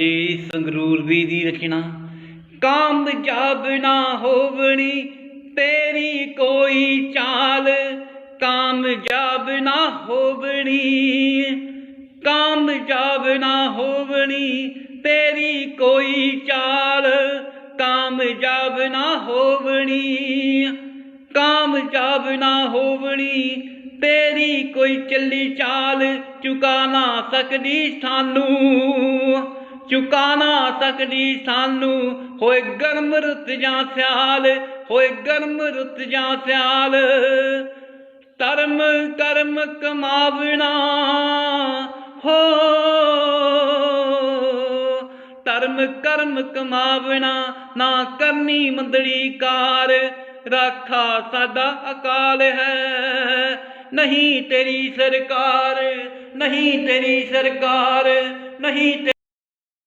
ਰਾਜੇ ਸੰਗਰੂਰ ਵੀ ਦੀ ਰਚਨਾ ਕਾਮਯਾਬ ਨਾ ਹੋਵਣੀ, ਤੇਰੀ ਕੋਈ ਚਾਲ। ਕਾਮਯਾਬ ਨਾ ਹੋਵਣੀ ਕਾਮ ਕਾਮਯਾਬ ਨਾ ਹੋਵਣੀ, ਤੇਰੀ ਕੋਈ ਚਾਲ। ਕਾਮ ਕਾਮਯਾਬ ਨਾ ਹੋਵਣੀ ਕਾਮਯਾਬ ਨਾ ਹੋਵਣੀ, ਤੇਰੀ ਕੋਈ ਚੱਲੀ ਚਾਲ। ਚੁਕਾ ਨਾ ਸਕਦੀ ਸਾਨੂੰ। ਚੁਕਾ ਨਾ ਸਕਦੀ ਸਾਨੂੰ, ਹੋਏ ਗਰਮ ਰੁੱਤ ਜਾਂ ਸਿਆਲ, ਹੋਏ ਗਰਮ ਰੁੱਤ ਜਾਂ ਸਿਆਲ। ਧਰਮ, ਕਰਮ ਕਮਾਵਣਾ, ਹੋ। ਧਰਮ, ਕਰਮ ਕਮਾਵਣਾ, ਨਾ ਕਰਨੀ ਮੰਦੜੀ ਕਾਰ, ਰਾਖਾ ਸਾਡਾ ਅਕਾਲ ਹੈ। ਨਹੀਂ ਤੇਰੀ ਸਰਕਾਰ, ਨਹੀਂ ਤੇਰੀ ਸਰਕਾਰ, ਨਹੀਂ